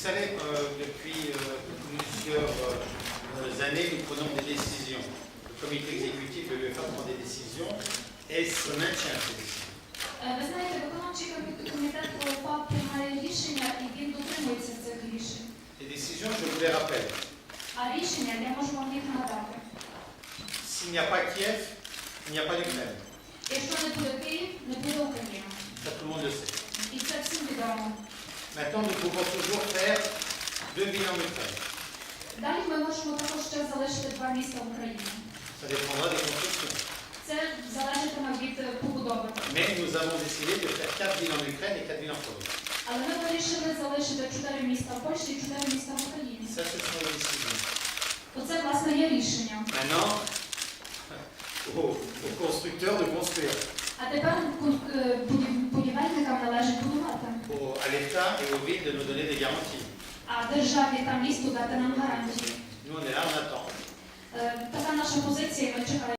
Vous savez, euh, depuis euh, plusieurs euh, années, nous prenons des décisions. Le comité exécutif de l'UEFA prend des décisions et se maintient ces décisions. Е, Ви знаєте, виконавчий комі- комітет УЄФА приймає рішення і він дотримується цих рішень. Les décisions, je vous les rappelle. А рішення я можу вам їх нагадати. S'il n'y a pas Kiev, il n'y a pas d'Ukraine. Якщо не буде Київ, не Maintenant, nous pouvons toujours faire deux villes en Ukraine. Далі ми можемо також ще залишити два міста в Україні. Ça dépendra des constructions. Це залежатиме від е, побудови. Mais nous avons décidé de faire quatre villes en Ukraine et quatre villes en Pologne. Але ми вирішили залишити чотири міста в Польщі і чотири міста в Україні. Ça, ce sont les décisions. Оце, власне, є рішення. Maintenant, aux, aux constructeurs de construire, А тепер е, au- à l'État et aux villes de nous donner des garanties. А державі та місту дати нам гарантії. Nous, on est là, on attend. Е, Така наша позиція, ми чекаємо.